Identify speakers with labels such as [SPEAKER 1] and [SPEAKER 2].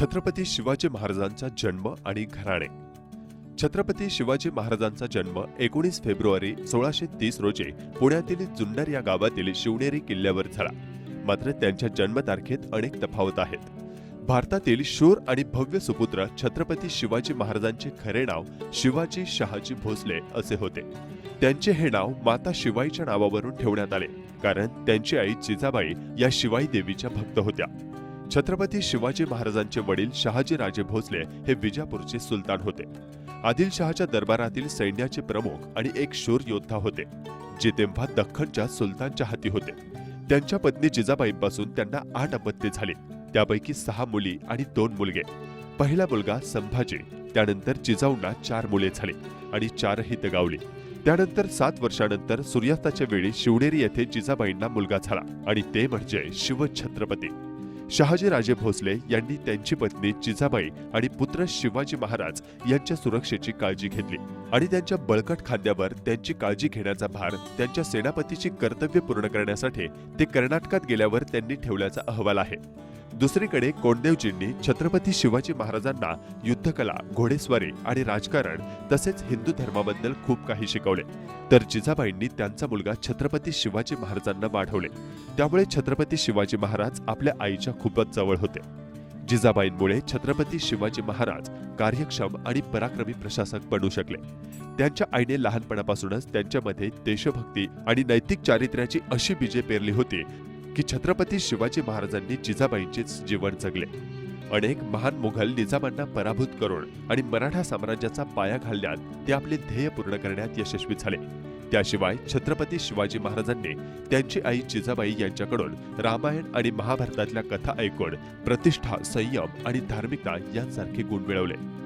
[SPEAKER 1] छत्रपती शिवाजी महाराजांचा जन्म आणि घराणे. छत्रपती शिवाजी महाराजांचा जन्म एकोणीस फेब्रुवारी सोळाशे तीस रोजी पुण्यातील जुन्नर या गावातील शिवनेरी किल्ल्यावर झाला. मात्र त्यांच्या जन्मतारखेत अनेक तफावत आहेत. भारतातील शूर आणि भव्य सुपुत्र छत्रपती शिवाजी महाराजांचे खरे नाव शिवाजी शहाजी भोसले असे होते. त्यांचे हे नाव माता शिवाईच्या नावावरून ठेवण्यात आले कारण त्यांची आई जिजाबाई या शिवाई देवीच्या भक्त होत्या. छत्रपती शिवाजी महाराजांचे वडील शहाजी राजे भोसले हे विजापूरचे सुलतान होते. आदिलशहाच्या दरबारातील सैन्याचे प्रमुख आणि एक शूर योद्धा होते जे तेव्हा दख्खनच्या सुलतानच्या हाती होते. त्यांच्या पत्नी जिजाबाईंपासून त्यांना आठ अपत्ये झाली. त्यापैकी सहा मुली आणि दोन मुलगे. पहिला मुलगा संभाजी त्यानंतर जिजाऊंना चार मुले झाली आणि चारही दगावली. त्यानंतर सात वर्षानंतर सूर्यास्ताच्या वेळी शिवनेरी येथे जिजाबाईंना मुलगा झाला आणि ते म्हणजे शिवछत्रपती. शहाजीराजे भोसले यांनी त्यांची पत्नी जिजाबाई आणि पुत्र शिवाजी महाराज यांच्या सुरक्षेची काळजी घेतली आणि त्यांच्या बळकट खांद्यावर त्यांची काळजी घेण्याचा भार त्यांच्या सेनापतीची कर्तव्य पूर्ण करण्यासाठी ते कर्नाटकात गेल्यावर त्यांनी ठेवल्याचा अहवाल आहे. दुसरीकडे कोंडदेवजींनी छत्रपती शिवाजी महाराजांना युद्धकला घोडेस्वारी आणि राजकारण तसेच हिंदू धर्माबद्दल खूप काही शिकवले. तर जिजाबाईंनी त्यांचा मुलगा छत्रपती शिवाजी महाराजांना वाढवले. त्यामुळे छत्रपती शिवाजी महाराज आपल्या आईच्या खूपच जवळ होते. जिजाबाईंमुळे छत्रपती शिवाजी महाराज कार्यक्षम आणि पराक्रमी प्रशासक बनू शकले. त्यांच्या आईने लहानपणापासूनच त्यांच्यामध्ये देशभक्ती आणि नैतिक चारित्र्याची अशी बीजे पेरली होती की छत्रपती शिवाजी महाराजांनी जिजाबाईंचेच जीवन जगले. अनेक महान मुघल निजामांना पराभूत करून आणि मराठा साम्राज्याचा पाया घालण्यात ते आपले ध्येय पूर्ण करण्यात यशस्वी झाले. त्याशिवाय छत्रपती शिवाजी महाराजांनी त्यांची आई जिजाबाई यांच्याकडून रामायण आणि महाभारतातल्या कथा ऐकून प्रतिष्ठा संयम आणि धार्मिकता यांसारखे गुण मिळवले.